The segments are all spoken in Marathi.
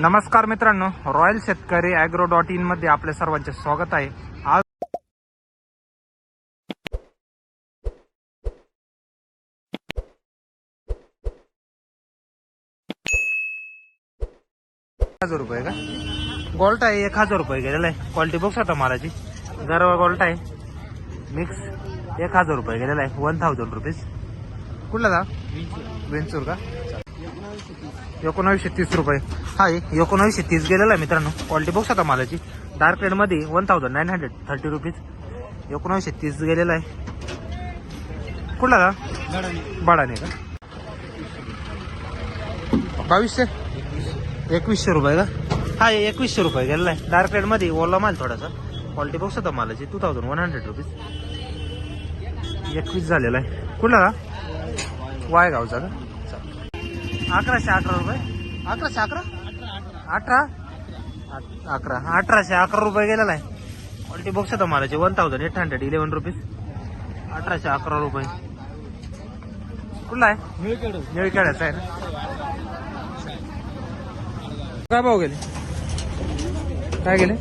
नमस्कार मित्रांनो रॉयल शेतकरी अॅग्रो डॉट इनमध्ये आपल्या सर्वांचे स्वागत आहे. आज हजार रुपये का? गोल्ट आहे एक हजार रुपये गेलेला आहे. क्वालिटी बघू आता मालाची. गरवा गोल्ट आहे. मिक्स एक हजार रुपये गेलेला आहे. वन थाउजंड रुपीज कुठला जा वेंचूर का? एकोणावीसशे तीस रुपये. हा एकोणावीसशे तीस गेलेला आहे मित्रांनो. क्वालिटी बघू आता मालाची. Dark रेडमध्ये one thousand nine hundred thirty rupees एकोणावीसशे तीस गेलेला आहे. कुठला का? बाडाने का? बावीसशे? एकवीसशे रुपये का? हा एकवीसशे रुपये गेलेला आहे. डार्क रेडमध्ये ओला माल थोडासा. क्वालिटी बघू आता मालाची. Two thousand one hundred rupees एकवीस झालेला आहे. कुठला का? वायगावचा का? अकराशे अकरा रुपये? अकराशे अकरा? अठरा? अकरा. अठराशे अकरा रुपये गेलेला आहे. क्वालिटी बॉक्स होता मालाचे. One thousand eight hundred eleven rupees अठराशे अकरा रुपये. कुठला आहे? निळखेड्याचा आहे ना? काय भाव गेले? काय गेले?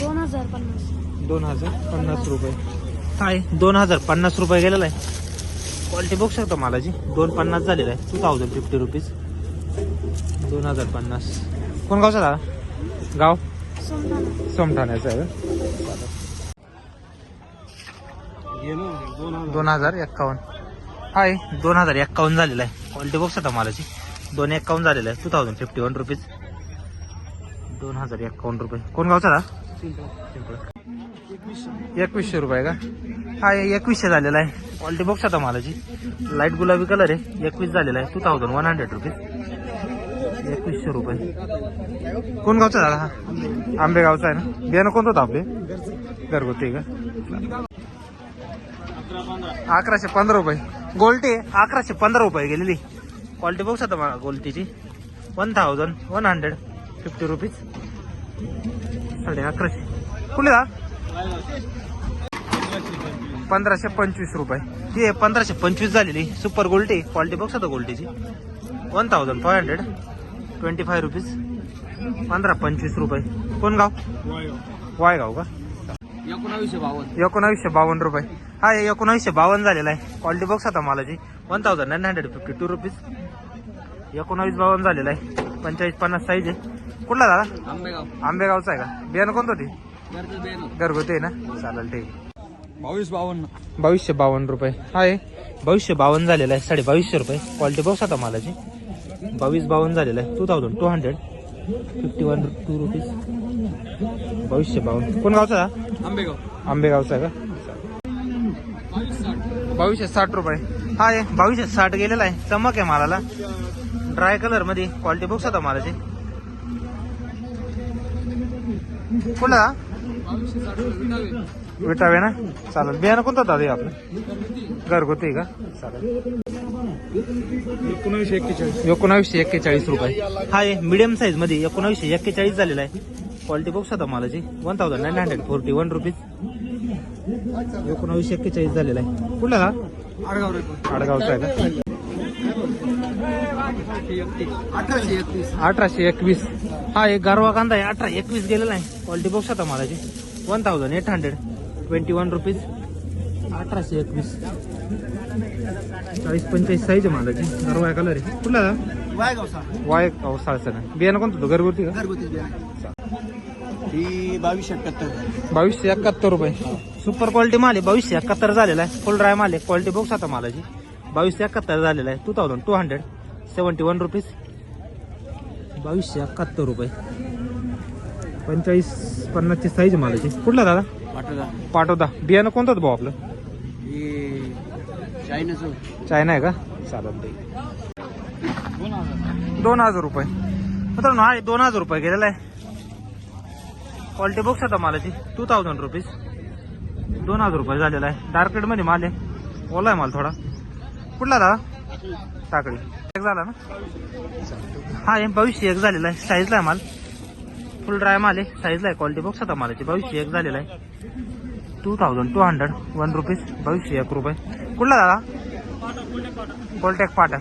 दोन हजार पन्नास. दोन हजार पन्नास रुपये. काय? दोन हजार पन्नास रुपये गेलेला आहे. क्वालिटी बघू शकता मालाची. दोन पन्नास झालेला आहे. टू थाउजंड फिफ्टी रुपीज दोन हजार पन्नास. कोण गावचा दादा? गाव? सोमठाण्याचं आहे दोन हजार एक्कावन्न. हाय दोन हजार एक्कावन्न झालेला आहे. क्वालिटी बघू शकता मालाची. दोन एक्कावन्न झालेला आहे. Two thousand fifty one rupees दोन हजार एक्कावन्न रुपये. कोण गावचा दादा? एकवीसशे रुपये का? हा एकवीसशे झालेला आहे. क्वालिटी बॉक्स आता मालाची. लाइट गुलाबी कलर आहे. एकवीस झालेला आहे. Two thousand one hundred rupees एकवीसशे रुपये. कोण गावचा झाला हा? आंबेगावचा आहे ना? बियाणं कोणतं होतं आपले? घरगुती का? अकराशे पंधरा रुपये. गोल्टी अकराशे पंधरा रुपये गेलेली. क्वालिटी बॉक्स आता मला गोल्टीची. One thousand one hundred fifty rupees साडे अकराशे. कुठे जा पंधराशे पंचवीस रुपये. ही आहे पंधराशे पंचवीस झालेली. सुपर गोल्टी क्वालिटी बघ आता गोल्टीची one thousand five hundred twenty five rupees पंधरा पंचवीस रुपये. कोण गाव? वायगाव का? एकोणावीसशे बावन्न. एकोणावीसशे बावन्न रुपये. हा एकोणावीसशे बावन्न झालेला आहे. क्वालिटी बॉक्स आता मालाची. One thousand nine hundred fifty two rupees एकोणावीस बावन्न झालेला आहे. पंचेचाळीस पन्नास साईज आहे. कुठला दादा? आंबेगाव. आंबेगावचा आहे का? बियाणं कोणतं होती घरगुती आहे ना? चालेल ठीक आहे. बावीस बावन्न. बावीसशे बावन्न रुपये. आहे बावीसशे बावन्न झालेला आहे साडे बावीसशे रुपये. क्वालिटी बॉक्स आता मालाची. बावीस बावन्न झालेला आहे two thousand two hundred fifty one two rupees बावीसशे बावन्न. कोण गावचा? आंबेगाव. आंबेगावचा आहे का? बावीसशे साठ रुपये. हा आहे बावीसशे साठ गेलेला आहे. चमक आहे मालाला. ड्राय कलरमध्ये क्वालिटी बॉक्स होता मालाची. कुठला? विटावे ना? चालेल. बियाणं कोणतं हे आपलं? घरगुती का? चालेल. एकोणावीसशे एक्केचाळीस. एकोणावीसशे एक्केचाळीस रुपये. हा आहे मिडियम साईजमध्ये एकोणावीसशे एक्केचाळीस झालेला आहे. क्वालिटी बॉक्स होता मालाची. One thousand nine hundred forty one rupees एकोणावीसशे एक्केचाळीस झालेला आहे. कुठला का आडगाव आडगावचा आहे का अठराशे एकवीस. हा एक गारवा कांदा आहे. अठरा एकवीस गेलेला आहे. क्वालिटी बॉक्स होता मालाची one thousand eight hundred twenty one rupees अठराशे एकवीस. चाळीस पंचेचाळीस साईज आहे मालाची. गारवा कलर आहे. कुठला वाय पावसाळचं ना बियाणं कोणतं होतं? घरगुती का? ही बावीसशे एकाहत्तर बावीसशे एकाहत्तर रुपये. सुपर क्वालिटी माल आहे. बावीसशे एकाहत्तर झालेला आहे. फुल ड्राय माल आहे. क्वालिटी बॉक्स आता मालाची. बावीसशे एकाहत्तर झालेला आहे. Two thousand two hundred seventy one rupees. बावीसशे एकाहत्तर रुपये. पंचेचाळीस पन्नासची साईज मालाची. कुठला दादा? पाठवला पाठवता. बियाणं कोणतं भाऊ आपलं? चायनाचं चायना आहे का? चालत ते दोन हजार रुपये. मित्रांनो हा दोन हजार रुपये गेलेला आहे. क्वालिटी बॉक्स आता मालाची. टू थाउजंड रुपीज दोन हजार रुपये झालेला आहे. डार्कमध्ये माल आहे. ओला आहे माल थोडा. कुठला दादा? टाकळी एक झाला ना? हा एम बावीसशे एक झालेला आहे. साईजला आहे माल. फुल ड्राय माल आहे. साईजला आहे. क्वालिटी बॉक्स आता मालाची. बावीसशे एक झालेला आहे. Two thousand two hundred one rupees बावीसशे एक रुपये. कुठला दादा? गोल्टेक पाटा.